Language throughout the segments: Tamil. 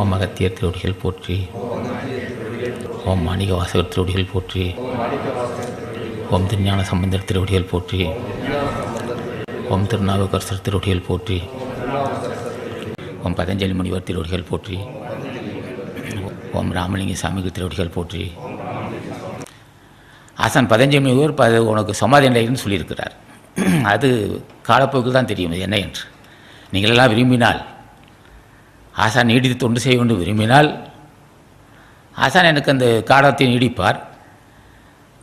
ஓம் அகத்தியர் திருவடிகள் போற்றி. ஓம் மாணிக வாசகர் திருவடிகள் போற்றி. ஓம் திருஞான சம்பந்தர் திருவடிகள் போற்றி. ஓம் திருநாவுக்கரசர் திருவடிகள் போற்றி. ஓம் பதஞ்சலி முனிவர் திருவடிகள் போற்றி. ஓம் ராமலிங்க சாமிக்கு திருவடிகள் போற்றி. ஆசான் பதஞ்சலி முனிவர் ப உனக்கு சமாதி நிலைன்னு சொல்லியிருக்கிறார். அது காலப்போக்கில் தான் தெரியும் என்ன என்று. நீங்களெல்லாம் விரும்பினால் ஆசான் நீடித்து தொண்டு செய்ய வேண்டும் விரும்பினால் ஆசான் எனக்கு அந்த காலத்தை நீடிப்பார்.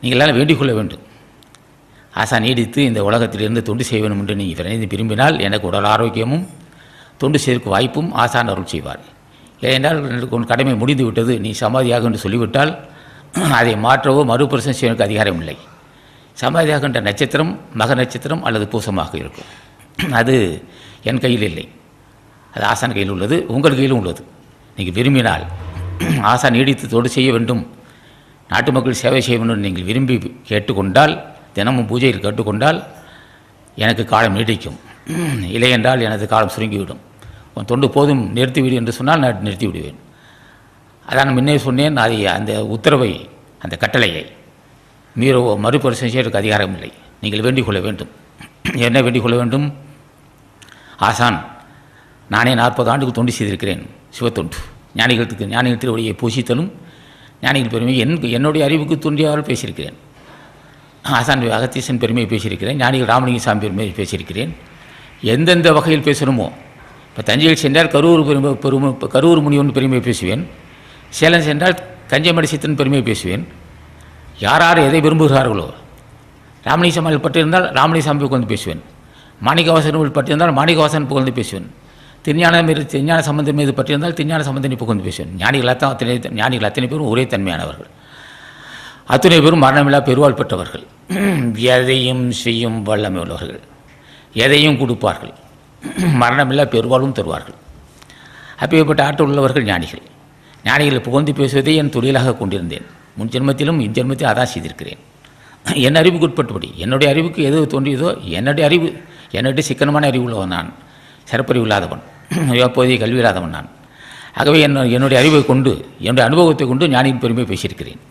நீங்களெல்லாம் வேண்டிக் கொள்ள வேண்டும். ஆசான் நீடித்து இந்த உலகத்திலிருந்து தொண்டு செய்ய வேண்டும் என்று நீங்கள் விரைந்து விரும்பினால் எனக்கு உடல் ஆரோக்கியமும் தொண்டு செய்வதற்கு வாய்ப்பும் ஆசான் அருள் செய்வார். ஏனென்றால் எனக்கு உன் கடமை முடிந்து விட்டது நீ சமாதியாக என்று சொல்லிவிட்டால் அதை மாற்றவோ மறுபிரசனம் செய்வதற்கு அதிகாரம் இல்லை. சமாதியாகின்ற நட்சத்திரம் மக நட்சத்திரம் அல்லது பூசமாக இருக்கும். அது என் கையில் இல்லை. அது ஆசான் கையில் உள்ளது உங்கள் கையிலும் உள்ளது. நீங்கள் விரும்பினால் ஆசான் நீடித்து தொண்டு செய்ய வேண்டும். நாட்டு மக்கள் சேவை செய்ய வேண்டும் நீங்கள் விரும்பி கேட்டுக்கொண்டால் தினமும் பூஜையில் கேட்டுக்கொண்டால் எனக்கு காலம் நீடிக்கும். இல்லை என்றால் எனது காலம் சுருங்கிவிடும். உன் தொண்டு போதும் நிறுத்திவிடு என்று சொன்னால் நான் நிறுத்தி விடுவேன். அதான் முன்னே சொன்னேன் அதை அந்த உத்தரவை அந்த கட்டளையை மீறவோ மறுபரிசீலனை செய்வதற்கு அதிகாரம் இல்லை நீங்கள் வேண்டிக் கொள்ள வேண்டும். என்ன வேண்டிக் கொள்ள வேண்டும்? ஆசான் நானே நாற்பது ஆண்டுக்கு தொண்டு செய்திருக்கிறேன் சிவத்தொண்டு. ஞானிகளுக்கு ஞானிகள் திருவடியை பூசித்தலும் ஞானிகள் பெருமை என் என்னுடைய அறிவுக்கு தோன்றியவாறு பேசியிருக்கிறேன். ஆசான் அகத்தீசன் பெருமையை பேசியிருக்கிறேன் ஞானிகள் ராமலிங்க சாமி பெருமையை பேசியிருக்கிறேன். எந்தெந்த வகையில் பேசணுமோ இப்போ தஞ்சையில் சென்றால் கரூர் பெருமை பெருமை கரூர் முனிவன் பெருமையை பேசுவேன். சேலம் சென்றால் கஞ்சமடி சித்தன் பெருமையை பேசுவேன். யார் யார் எதை விரும்புகிறார்களோ ராமலிங்க சாமியில் பட்டிருந்தால் ராமலிங்க சாமி புகழ்ந்து பேசுவேன். மாணிக்கவாசன் பட்டிருந்தால் மாணிக்கவாசன் புகழ்ந்து பேசுவேன். திருஞான மீது திருஞான சம்பந்தம் மீது பற்றியிருந்தால் திருஞான சம்பந்தனை புகழ்ந்து பேசுவேன் ஞானிகள் அத்தனை அத்தனை ஞானிகள் அத்தனை பேரும் ஒரே தன்மையானவர்கள் அத்தனை பேரும் மரணமில்லா பெருவாள் பெற்றவர்கள் எதையும் செய்யும் வல்லமை உள்ளவர்கள் எதையும் கொடுப்பார்கள் மரணமில்லா பெருவாளும் தருவார்கள் அப்பேற்பட்ட ஆற்றல் உள்ளவர்கள் ஞானிகள் ஞானிகளை புகழ்ந்து பேசுவதை என் தொழிலாக கொண்டிருந்தேன் முன் ஜென்மத்திலும் இன்ஜென்மத்திலும் அதான் செய்திருக்கிறேன் என் அறிவுக்கு உட்பட்டபடி என்னுடைய அறிவுக்கு எது தோன்றியதோ என்னுடைய அறிவு என்னுடைய சிக்கனமான அறிவு உள்ளவன் நான் சிறப்பறிவு அப்போதைய கல்விராதவன் கல்வி நான். ஆகவே என்னுடைய அறிவை கொண்டு என்னுடைய அனுபவத்தை கொண்டு ஞானியின் பெருமை பேசியிருக்கிறேன்.